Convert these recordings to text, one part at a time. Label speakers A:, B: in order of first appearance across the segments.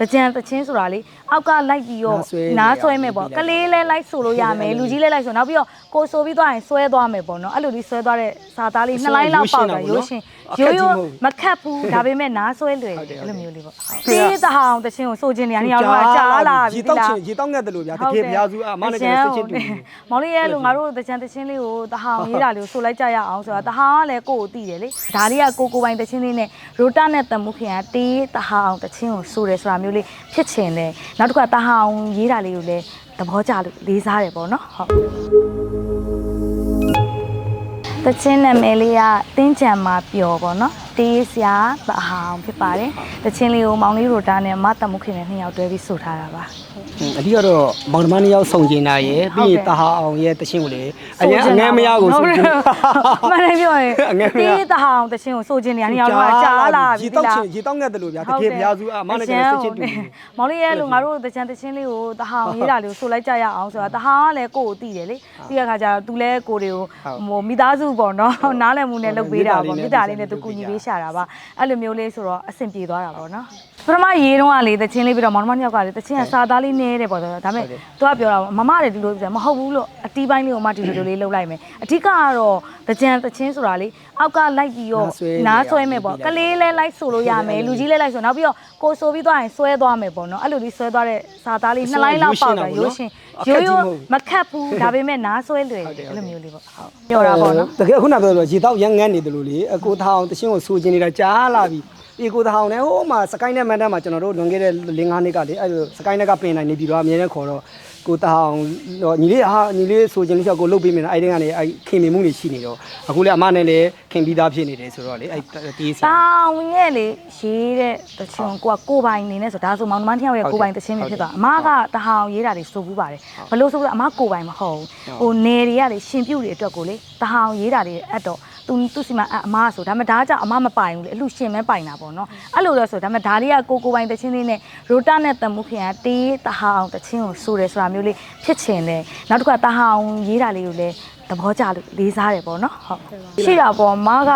A: တကြံတချင်းဆိုတာလေအောက်ကလိုက်ပြီးတော့
B: နားဆွဲနေ
A: နားဆွဲမယ်ပေါ့
B: ရ
A: ကလေးလဲလိုက်ဆိုလို့ရမယ်လူကြီးလဲလိုက်ဆိုနောက်ပြီးတော့ကိုဆိုပြီးသွားရင်ဆွဲသွားမယ်ပေါ့နော်အဲ့လိုလေးဆွဲသွားတဲ့စာသားလေးနှစ်လိုင်းလောက်ပေါက်တာရိုးရှင်ရိုးရိုးမခတ်ဘူးဒါပေမဲ့နားဆွဲလွယ်တယ်အဲ့လိုမျိုးလေးပေါ့တေးတဟောင်တချင်းကိုဆိုခြင်းနေရနေရာတော့ကြားလာပြီ
B: ရေတောက်ချင်ရေတောက်ငတ်တယ်လို့ဗျာတကယ်ဘုရားစုအမနဲ့ကလည်းစစ်ချင်းတူ
A: မောင်လေးရဲ့လို့ငါတို့တချင်တချင်းလေးကိုတဟောင်ရေးတာလေးကိုဆိုလိုက်ကြရအောင်ဆိုတာတဟောင်ကလည်းကိုယ့်ကိုသိတယ်လေဒါလေးကကိုကိုပိုင်တချင်းလေးနဲ့ရိုတာနဲ့တမှုခင်ကတေးတဟောင်တချင်းကိုဆိုတယ်ဆိုတာမျိုးလေးဖြစ်ချင်တယ်နောက်တစ်ခါတဟောင်ရေးတာလေးကိုလည်းသဘောကျလို့လေးစားတယ်ပေါ့နော်ဟုတ် တချင်းနာမည်လေးကတင်းချံမှာပျော်ပေါ့နော် တေးစရာတဟောင်ဖြစ်ပါတယ်တချင်းလေးကိုမောင်လေးရိုတာနဲ့မတမှုခင်နဲ့နှစ်ယောက်တွဲပြီးဆိုထားတာပါ
B: အဓိကတော့မောင်နှမနှစ်ယောက်ဆောင်ကျင်တာရယ်ပြီးရင်တဟာအောင်ရဲ့တချင်းကိုလေအရင်အငဲမရကိုဆိုကျင်
A: မှန်တယ်ပြောရင်
B: အငဲမရ
A: တေးတဟောင်တချင်းကိုစိုးခြင်းနေရနေရာတော့ကြားလာပြီ
B: ရေတောက်ချင်ရေတောက်ငတ်တယ်လို့ဗျာတကယ်ဘုရားစုအမနဲ့ကလည်းစစ်ချင်းတူ
A: မောင်လေးရဲ့လို့ငါတို့တချင်တချင်းလေးကိုတဟောင်ရေးတာလေးကိုဆိုလိုက်ကြရအောင်ဆိုတာတဟောင်ကလည်းကိုယ့်ကိုသိတယ်လေပြီးတဲ့အခါကျတော့ तू လည်းကိုယ်တွေကိုဟိုမိသားစုပေါ့နော်နားလည်မှုနဲ့လုပ်ပေးတာပေါ့မိသားလေးနဲ့ तू ကူညီပေးရှာတာပါအဲ့လိုမျိုးလေးဆိုတော့အဆင်ပြေသွားတာပေါ့နော် ပထမရေးတော့ကလေတချင်းလေးပြီးတော့မောင်နှမနှစ်ယောက်ကလေတချင်းကစာသားလေးနဲတယ်ပေါ့ဆိုတော့ဒါပေမဲ့ तू ကပြောတာမမတွေဒီလိုပြောမဟုတ်ဘူးလို့အတီးပိုင်းလေးကိုမှဒီလိုလေးလုပ်လိုက်မယ်အဓိကကတော့တကြံတချင်းဆိုတာလေအောက်ကလိုက်ပြီးတော့နားဆွဲမယ်ပေါ့ကလေးလဲလိုက်ဆိုလို့ရမယ်လူကြီးလဲလိုက်ဆိုနောက်ပြီးတော့ကိုဆိုပြီးသွားရင်ဆွဲသွားမယ်ပေါ့နော်အဲ့လိုလေးဆွဲသွားတဲ့စာသားလေးနှစ်လိုင်းလောက်ပေါက်တာရိုးရှင်ရိုးရိုးမခတ်ဘူးဒါပေမဲ့နားဆွဲလွယ်တယ်အဲ့လိုမျိုးလေးပေါ့ဟုတ်ပြောတာပေါ့နော်
B: တကယ်ခုနပြောလို့ရေတောက်ရမ်းငန်းနေတယ်လို့လေအကိုထောင်တချင်းကိုဆိုကျင်နေတာကြားလာပြီ ဒီကိုထောင်နဲ့ဟိုမှာစကိုင်းနဲ့မန်တက်မှာကျွန်တော်တို့လွန်ခဲ့တဲ့၄၅နှစ်ကလေအဲ့လိုစကိုင်းနဲ့ကပင်နိုင်နေပြီးတော့အမြဲတမ်းခေါ်တော့ကိုတောင်တော့ညီလေးဟာညီလေးဆိုကျင်လို့ဆိုကိုလုတ်ပေးမယ်နော်အဲ့ဒီကနေအဲ့ခင်မင်မှုတွေရှိနေတော့အခုလေအမနဲ့လည်းခင်ပြီးသားဖြစ်နေတယ်ဆိုတော့လေအဲ့တေးစီ
A: တောင်းရဲ့လေရေးတဲ့တချင်ကိုကကိုပိုင်နေနဲ့ဆိုဒါဆိုမောင်နှမတစ်ယောက်ရဲ့ကိုပိုင်တချင်ပဲဖြစ်သွားအမကတဟောင်ရေးတာတွေစိုးဘူးပါတယ်ဘလို့ဆိုလို့အမကိုပိုင်မဟုတ်ဘူးဟိုနယ်တွေကလေရှင်ပြုတ်တွေအတွက်ကိုလေတဟောင်ရေးတာတွေအဲ့တော့ သူသူစီမအမဆိုဒါမှဒါကြောင့်အမမပိုင်ဘူးလေအလှရှင်မဲပိုင်တာပေါ့နော်အဲ့လိုတော့ဆိုဒါမှဒါလေးကကိုကိုပိုင်တချင်းလေးနဲ့ရိုတာနဲ့တမှုခင်ကတေးတဟောင်တချင်းကိုဆိုတယ်ဆိုတာမျိုးလေးဖြစ်ချင်တယ်နောက်တစ်ခါတဟောင်ရေးတာလေးကိုလည်းသဘောကျလို့လေးစားတယ်ပေါ့နော်ဟုတ်ရှိတာပေါ့မက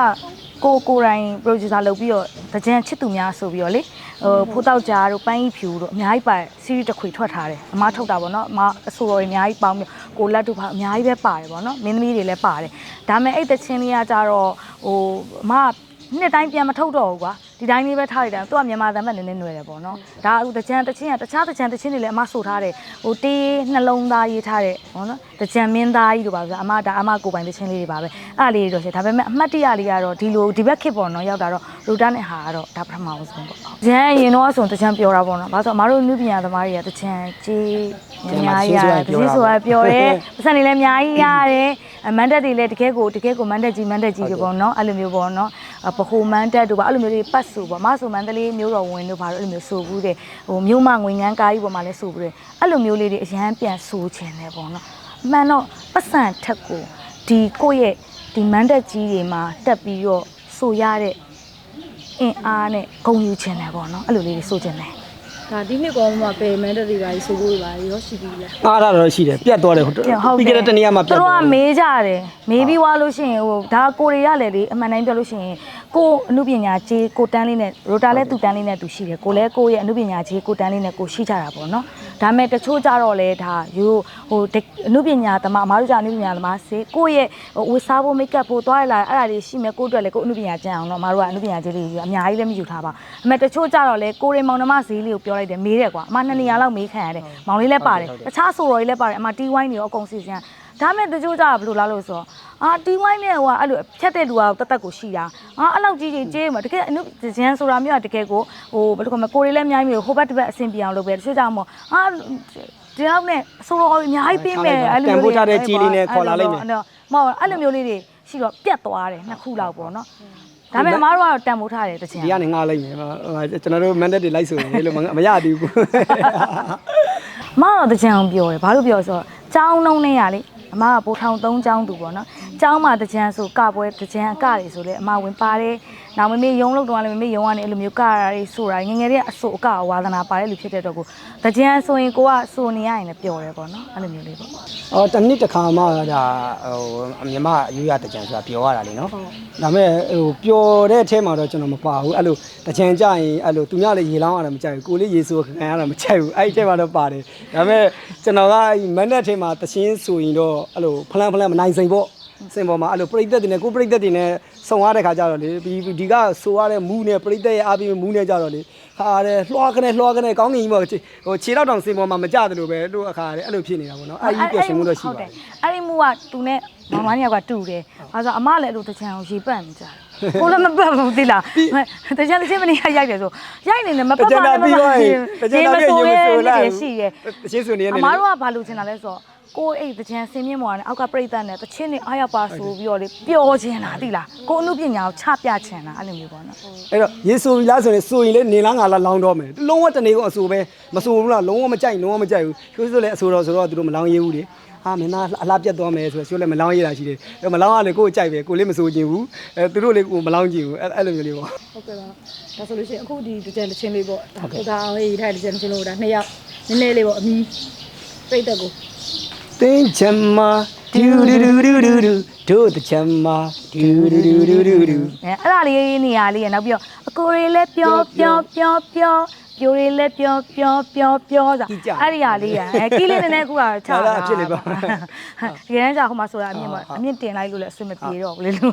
A: ကိုကိုယ်တိုင် producer လုပ်ပြီးတော့တကြံချစ်သူများဆိုပြီးတော့လေဟိုဖိုးတောက်ကြားတို့ပန်းကြီးဖြူတို့အများကြီးပါတယ် series တစ်ခွေထွက်ထားတယ်အမားထုတ်တာပေါ့နော်အမားအဆိုတော်တွေအများကြီးပေါင်းပြီးကိုလက်တို့ဖာအများကြီးပဲပါတယ်ပေါ့နော်မင်းသမီးတွေလည်းပါတယ်ဒါပေမဲ့အဲ့တချင်းလေးကကြတော့ဟိုအမားနှစ်တိုင်းပြန်မထုတ်တော့ဘူးကွာ ဒီတိုင်းလေးပဲထားလိုက်တာသူကမြန်မာတမ်းမဲ့နည်းနည်းຫນွယ်တယ်ပေါ့နော်ဒါအခုတကြံတချင်းကတခြားတကြံတချင်းတွေလည်းအမဆိုထားတယ်ဟိုတေးနှလုံးသားရေးထားတယ်ပေါ့နော်တကြံမင်းသားကြီးတို့ပါဆိုအမဒါအမကိုပိုင်တချင်းလေးတွေပါပဲအဲ့ဒါလေးတွေတော့ရှိတယ်ဒါပေမဲ့အမှတ်တရလေးကတော့ဒီလိုဒီဘက်ခစ်ပေါ့နော်ရောက်တာတော့ရူတာနဲ့ဟာကတော့ဒါပထမအောင်ဆုံးပေါ့။ဂျန်ရင်တော့ဆိုတကြံပြောတာပေါ့နော်။ဘာလို့ဆိုအမတို့နုပညာသမားတွေကတကြံကြီးအများကြီးရတယ်။ဒီဆိုတာပြောတယ်။ပတ်စံတွေလည်းအများကြီးရတယ်။အ မန်တက်တွေလည်းတကယ်ကိုတကယ်ကိုမန်တက်ကြီးမန်တက်ကြီးတွေပေါ့နော်။အဲ့လိုမျိုးပေါ့နော်။ပဟိုမန်တက်တို့ပါအဲ့လိုမျိုးတွေပတ်စုပေါ့။မဆိုမန်တလေးမျိုးတော်ဝင်တို့ပါတော့အဲ့လိုမျိုးဆိုဘူးတဲ့။ဟိုမျိုးမငွေငန်းကားကြီးပေါ်မှာလည်းဆိုဘူးတဲ့။အဲ့လိုမျိုးလေးတွေအရန်ပြန်ဆိုချင်တယ်ပေါ့နော်။အမှန်တော့ပတ်စံထက်ကိုဒီကိုယ့်ရဲ့ဒီမန်တက်ကြီးတွေမှာတက်ပြီးတော့ဆိုရတဲ့အင်အားနဲ့ဂုံယူခြင်းတယ်ပေါ့နော်အဲ့လိုလေးတွေဆိုခြင်းတယ်
C: ဒါဒီနှစ်ကောမှပယ်မန်တတွေပါကြီးဆိုဖို့ပါရောရှိပြီလား
B: အားရတော့ရှိတယ်ပြတ်သွားတယ်ဟုတ်တယ်ပြီးကြတဲ့တနေ့မှပြတ်
A: သူတို့
B: သွား
A: ကမေးကြတယ်မေးပြီးွားလို့ရှိရင်ဟိုဒါကိုရီရလည်းလေအမှန်တိုင်းပြောလို့ရှိရင်ကိုအမှုပညာကြီးကိုတန်းလေးနဲ့ရိုတာလည်းသူတန်းလေးနဲ့သူရှိတယ်ကိုလည်းကိုရဲ့အမှုပညာကြီးကိုတန်းလေးနဲ့ကိုရှိကြတာပေါ့နော် ဒါမဲ့တချို့ကြတော့လေဒါယူဟိုအမှုပညာသမားအမားတို့ကအမှုပညာသမားစေကိုရဲ့ဟိုဝတ်စားဖို့မိတ်ကပ်ဖို့သွားရလာအဲ့ဒါတွေရှိမယ်ကိုအတွက်လည်းကိုအမှုပညာကျန်အောင်တော့အမားတို့ကအမှုပညာကြီးတွေအများကြီးလည်းမယူထားပါအမေတချို့ကြတော့လေကိုရီမောင်နှမဈေးလေးကိုပြောလိုက်တယ်မေးတယ်ကွာအမနှစ်နေရာလောက်မေးခံရတယ်မောင်လေးလည်းပါတယ်တခြားဆိုတော်ကြီးလည်းပါတယ်အမတီးဝိုင်းတွေရောအကုန်စီစဉ် ဒါမဲ့တချို့ကြတော့ဘယ်လိုလားလို့ဆိုတော့အာတီးဝိုင်းနဲ့ဟိုကအဲ့လိုဖြတ်တဲ့လူကတသက်ကိုရှိတာအာအဲ့လောက်ကြီးကြီးကြေးမှာတကယ်အနုဂျန်ဆိုတာမျိုးကတကယ်ကိုဟိုဘယ်လိုခေါ်မလဲကိုရီလည်းအများကြီးမျိုးဟိုဘက်တစ်ဘက်အဆင်ပြေအောင်လုပ်ပဲတချို့ကြတော့မို့အာဒီလောက်နဲ့ဆိုတော့အများကြီးပေးမယ်အဲ့လိုမျိုးမဟုတ်အဲ့လိုမျိုးလေးတွေရှိတော့ပြတ်သွားတယ်နှစ်ခုလောက်ပေါ့နော်ဒါပေမဲ့အမားတို့ကတော့တန်ဖိုးထားတယ်တချင်
B: ဒီကနေငှားလိုက်မယ်ကျွန်တော်တို့မန်တက်တွေလိုက်ဆိုရင်လို့မရသေးဘူး
A: အမကတော့တကြံအောင်ပြောတယ်ဘာလို့ပြောလဲဆိုတော့ចောင်းနှုံးနဲ့ရလေ အမကပိုထောင်၃ចောင်းသူပေါ့နော် ကျောင်းမှာတကြံဆိုကပွဲတကြံအကတွေဆိုလေအမဝင်ပါတယ်နောက်မမေယုံလို့တော့လည်းမမေယုံကနေအဲ့လိုမျိုးကရာတွေဆိုတာငယ်ငယ်လေးကအဆိုအကဝါသနာပါတဲ့လူဖြစ်တဲ့တော့ကိုတကြံဆိုရင်ကိုကဆိုနေရရင်လည်းပျော်တယ်ပေါ့နော်အဲ့လိုမျိုးလေးပေါ့
B: အော်တစ်နှစ်တစ်ခါမှဒါဟိုမြမအယူရတကြံဆိုတာပြောရတာလေနော်ဒါပေမဲ့ဟိုပျော်တဲ့အထဲမှာတော့ကျွန်တော်မပါဘူးအဲ့လိုတကြံကြရင်အဲ့လိုသူများလည်းရေလောင်းရတာမကြိုက်ဘူးကိုလေးရေဆိုးခံရတာမကြိုက်ဘူးအဲ့ဒီထဲမှာတော့ပါတယ်ဒါပေမဲ့ကျွန်တော်ကမန်နဲ့ထဲမှာတချင်းဆိုရင်တော့အဲ့လိုဖလန်ဖလန်မနိုင်စိန်ပေါ့ စင်ပေါ်မှာအဲ့လိုပြိသက်တွေနဲ့ကိုပြိသက်တွေနဲ့စုံရတဲ့ခါကျတော့လေဒီဒီကဆိုရတဲ့မူးနဲ့ပြိသက်ရဲ့အားပြီးမူးနဲ့ကြတော့လေဟာတဲ့လွှားကနေလွှားကနေကောင်းကင်ကြီးပေါ့ဟိုခြေတော့တောင်စင်ပေါ်မှာမကြတယ်လို့ပဲလို့အခါတဲ့အဲ့လိုဖြစ်နေတာပေါ့နော်အဲ့ဒီပျော်ရွှင်မှုတော့ရှိပါတယ်
A: အဲ့ဒီမူကသူနဲ့မောင်မနီယောက်ကတူတယ်။အဲဆိုအမလည်းအဲ့လိုတချံကိုရေပတ်နေကြတယ်။ကိုလည်းမပတ်ဘူးသိလား။တချံတစ်ချင်းမနေရရိုက်တယ်ဆိုရိုက်နေတယ်မပတ်
B: တကြံ
A: ပါ
B: တာ
A: နဲ့
B: ပြီးသွားရင်တကြံတာပြီးရင်မဆိုလိုက်
A: ရှိတယ်
B: တချင်းဆိုနေနေ
A: အမားတို့ကဘာလို့ချင်တာလဲဆိုတော့ ကိုယ်အိတ်တချံဆင်းမြင့်မော်နဲ့အောက်ကပြိတ္တနဲ့တချင်းနဲ့အားရပါဆိုပြီးတော့လေပျော်ချင်တာသိလား။ကိုအမှုပညာကိုချပြချင်တာအဲ့လိုမျိုးပေါ့နော်။
B: အဲ့တော့ရေဆိုပြီလားဆိုရင်ဆိုရင်လေနေလားငါလားလောင်းတော့မယ်လုံးဝတနေကအဆိုပဲမဆိုဘူးလားလုံးဝမကြိုက်လုံးဝမကြိုက်ဘူးကျိုးဆိုလေအဆိုတော့ဆိုတော့သူတို့မလောင်းရဘူးလေဟာမင်းသားအလားပြတ်သွားမယ်ဆိုတော့ကျိုးလည်းမလောင်းရတာရှိတယ်အဲ့မလောင်းရလေကိုယ်ကြိုက်ပဲကိုလေးမဆိုချင်ဘူးအဲသူတို့လေကိုမလောင်းချင်ဘူးအဲ့အဲ့လိုမျိုးလေးပေါ့
C: ဟုတ်ကဲ့ပါဒါဆိုလို့ရှိရင်အခုဒီတစ်ကြံတစ်ချင်းလေးပေါ့ဒါကိုဒါအောင်ရေးထားတဲ့တစ်ကြံတစ်ချင်းလို့ဒါနှစ်ယောက်နည်းနည်းလေးပေါ့အမီပြိတ္တကို
B: တင်းချင်မာဒူဒူဒူဒူဒူဒူတို့တချင်မာဒူဒူဒူဒူဒူဒူ
A: အဲအဲ့ဒါလေးနေရာလေးရနောက်ပြီးတော့အကိုတွေလည်းပျော်ပျော်ပျော်ပျော်ပြိုတွေလည်းပျော်ပျော်ပျော်ပျော်ဆိုအဲ့ဒီဟာလေးရအဲကီးလေးနည်းနည်းခုကချတာတကယ်တမ်းကြာဟိုမှာဆိုတာအမြင့်ပေါ့အမြင့်တင်လိုက်လို့လည်းအဆွမပြေတော့ဘူးလေလို့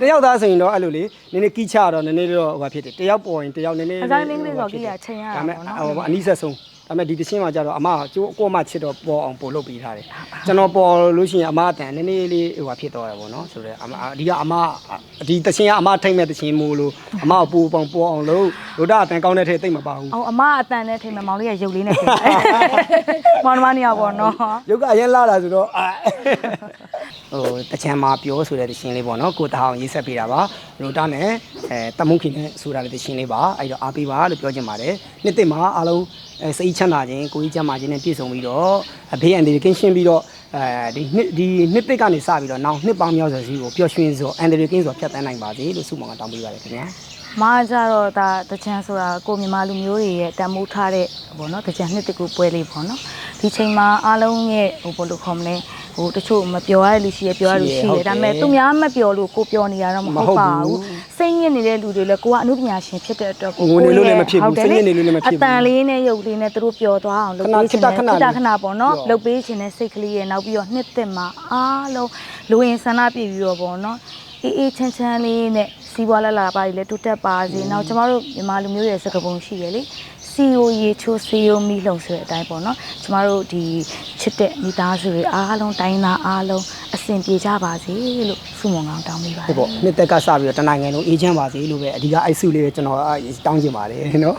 B: နှစ်ယောက်သားဆိုရင်တော့အဲ့လိုလေနည်းနည်းကီးချတော့နည်းနည်းတော့ဟိုဘာဖြစ်တယ်တယောက်ပေါ်ရင်တယောက်နည်းနည်း
A: အစားလေးလေးဆိုကီးရချိန်ရတာ
B: ဒါပေ
A: ပေါ့
B: မဲ့
A: နော်
B: ဟိုအနီးဆက်ဆုံး ဒါပေမဲ့ဒီတချင်းမှာကျတော့အမကကျိုးကိုမချစ်တော့ပေါ်အောင်ပို့လုပ်ပေးထားတယ်ကျွန်တော်ပေါ်လို့ရှိရင်အမအတန်နည်းနည်းလေးဟိုဘာဖြစ်တော့ရပါတော့ဆိုတော့အမအဒီကအမဒီတချင်းကအမထိမ့်မဲ့တချင်းမို့လို့အမကိုပို့ပေါင်ပေါ်အောင်လို့ဒုဒအတန်ကောင်းတဲ့ထဲတိတ်မပါဘူး
A: အော်အမအတန်နဲ့ထိမမောင်လေးကရုပ်လေးနဲ့ပြင်မောင်နှမနေရပေါ့နော်
B: ရုပ်ကအရင်လာတာဆိုတော့အာ ဟိုတချမ်းမှာပြောဆိုတဲ့တခြင်းလေးပေါ့နော်ကိုတဟောင်ရေးဆက်ပေးတာပါရိုတာနဲ့အဲတမုခင်နဲ့ဆိုတာတဲ့တခြင်းလေးပါအဲ့တော့အားပေးပါလို့ပြောချင်ပါတယ်နှစ်သိမ့်မှာအားလုံးအဲစိတ်ချမ်းသာခြင်းကိုကြီးချမ်းသာခြင်းနဲ့ပြည့်စုံပြီးတော့အဖေးအန်ဒီကင်းရှင်းပြီးတော့အဲဒီနှစ်ဒီနှစ်သိမ့်ကနေစပြီးတော့နောက်နှစ်ပေါင်းများစွာစီကိုပျော်ရွှင်စွာအန်ဒီကင်းစွာဖြတ်သန်းနိုင်ပါစေလို့ဆုမွန်ကတောင်းပေးပါတယ်ခင်ဗျာ
A: မားကြတော့ဒါတချန်ဆိုတာကိုမြန်မာလူမျိုးတွေရဲ့တန်မိုးထားတဲ့ဘောနော်တချန်နှစ်တကူပွဲလေးပေါ့နော်ဒီချိန်မှာအားလုံးရဲ့ဟိုဘယ်လိုခေါ်မလဲ ဟိုတချို့မပြောရတဲ့လူရှိရပြောရလူရှိရဒါပေမဲ့သူများမပြောလို့ကိုပြောနေရတော့မဟုတ်ပါဘူးစိတ်ညစ်နေတဲ့လူတွေလည်းကိုကအမှုပညာရှင်ဖြစ်တဲ့အတွက်ကိုအတန်လေးနဲ့ရုပ်လေးနဲ့သူတို့ပျော်သွားအောင်လုပ်ပေးခြင်းနဲ့ခဏခဏပေါ့နော်လုပ်ပေးခြင်းနဲ့စိတ်ကလေးရဲ့နောက်ပြီးတော့နှစ်သက်မှာအားလုံးလူရင်ဆန္ဒပြည့်ပြီးတော့ပေါ့နော်အေးအေးချမ်းချမ်းလေးနဲ့စီးပွားလာလာပါလေတိုးတက်ပါစေ။နောက်ကျမတို့မြန်မာလူမျိုးရဲ့စကားပုံရှိရလေ။ စီယိုရေချိုးစီယိုမီလှုံဆိုတဲ့အတိုင်းပေါ့နော်။ကျမတို့ဒီချစ်တဲ့မိသားစုတွေအားလုံးတိုင်းသားအားလုံးအဆင်ပြေကြပါစေလို့ဆုမွန်ကောင်းတောင်းပေးပါ
B: ဟုတ်ပေါ့နှစ်သက်ကစပြီးတော့တနိုင်ငံလုံးအေးချမ်းပါစေလို့ပဲအဓိကအိုက်စုလေးပဲကျွန်တော်တောင်းချင်ပါတယ်နော်